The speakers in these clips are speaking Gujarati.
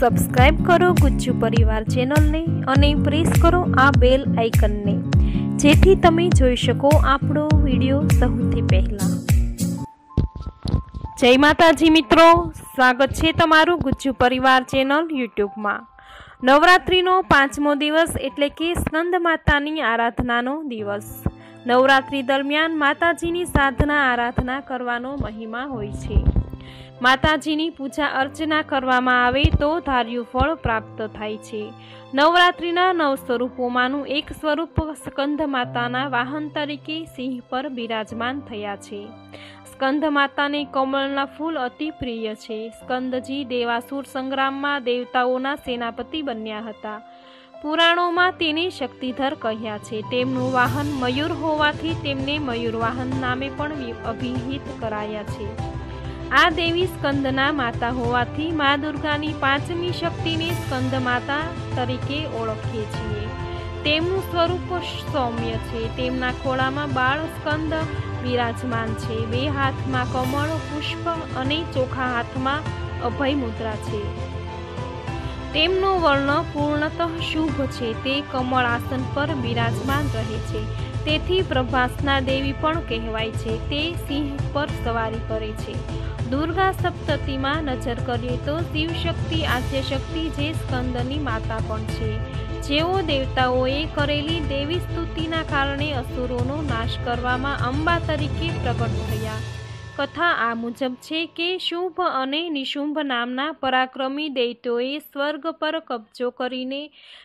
સબસ્ક્રાઇબ કરો ગુજ્જુ પરિવાર ચેનલને અને પ્રેસ કરો આ બેલ આઇકનને જેથી તમે જોઈ શકો આપણો વીડિયો સૌથી પહેલાં. જય માતાજી મિત્રો, સ્વાગત છે તમારું ગુજ્જુ પરિવાર ચેનલ યુટ્યુબમાં. નવરાત્રિનો પાંચમો દિવસ એટલે કે સ્કંદ માતાની આરાધનાનો દિવસ. નવરાત્રિ દરમિયાન માતાજીની સાધના આરાધના કરવાનો મહિમા હોય છે. માતાજીની પૂજા અર્ચના કરવામાં આવે તો ધાર્યું ફળ પ્રાપ્ત થાય છે. નવરાત્રિના નવ સ્વરૂપોમાંનું એક સ્વરૂપ સ્કંદ માતાના વાહન તરીકે સિંહ પર બિરાજમાન થયા છે. સ્કંદ માતાને કમળના ફૂલ અતિ પ્રિય છે. સ્કંદજી દેવાસુર સંગ્રામમાં દેવતાઓના સેનાપતિ બન્યા હતા. પુરાણોમાં તેને શક્તિધર કહ્યા છે. તેમનું વાહન મયુર હોવાથી તેમને મયુર વાહન નામે પણ અભિહિત કરાયા છે. આ દેવી સ્કંદના માતા હોવાથી મા દુર્ગાની પાંચમી શક્તિને સ્કંદ માતા તરીકે ઓળખીએ છીએ. તેમનું સ્વરૂપ સૌમ્ય છે. તેમના ખોળામાં બાળ સ્કંદ બિરાજમાન છે. બે હાથમાં કમળ, પુષ્પ અને ચોખા હાથમાં અભય મુદ્રા છે. તેમનો વર્ણ પૂર્ણતઃ શુભ છે. તે કમળ આસન પર બિરાજમાન રહે છે. તેથી પ્રભાસના દેવી પણ કહેવાય છે, તે સિંહ પર સવારી કરે છે. દુર્ગા સપ્તતીમાં નજર કરીએ તો શિવશક્તિ, આદ્યશક્તિ જે સ્કંદની માતા પણ છે. જેઓ દેવતાઓએ કરેલી દેવી સ્તુતિના કારણે અસુરોનો નાશ કરવામાં અંબા તરીકે પ્રગટ થયા. કથા આ મુજબ છે કે શુભ અને નિશુંભ નામના પરાક્રમી દૈત્યોએ સ્વર્ગ પર કબજો કરીને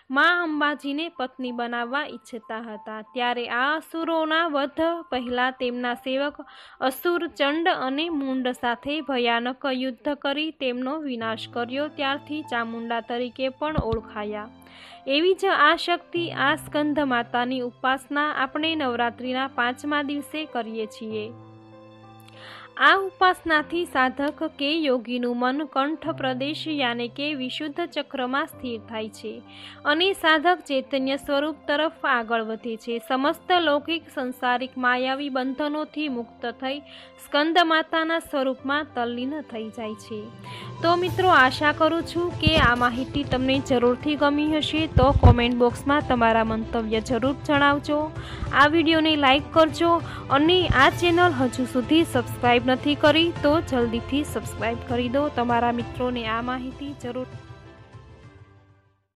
મા અંબાજીને પત્ની બનાવવા ઈચ્છતા હતા. ત્યારે આ અસુરોના વધ પહેલાં તેમના સેવક અસુર ચંડ અને મુંડ સાથે ભયાનક યુદ્ધ કરી તેમનો વિનાશ કર્યો. ત્યારથી ચામુંડા તરીકે પણ ઓળખાયા. એવી જ આ શક્તિ આ સ્કંધ માતાની ઉપાસના આપણે નવરાત્રિના પાંચમા દિવસે કરીએ છીએ. આ ઉપાસનાથી સાધક કે યોગીનું મન કંઠ પ્રદેશ યાને કે વિશુદ્ધ ચક્રમાં સ્થિર થાય છે અને સાધક ચૈતન્ય સ્વરૂપ તરફ આગળ વધે છે. સમસ્ત લૌકિક સંસારિક માયાવી બંધનોથી મુક્ત થઈ સ્કંદ માતાના સ્વરૂપમાં તલ્લીન થઈ જાય છે. તો મિત્રો આશા કરું છું કે આ માહિતી તમને જરૂરથી ગમી હશે તો કોમેન્ટ બોક્સમાં તમારા મંતવ્ય જરૂર જણાવજો. આ વિડીયોને લાઈક કરજો અને આ ચેનલ હજુ સુધી સબસ્ક્રાઈબ નથી કરી તો જલ્દીથી સબસ્ક્રાઈબ કરી દો. તમારા મિત્રોને આ માહિતી જરૂર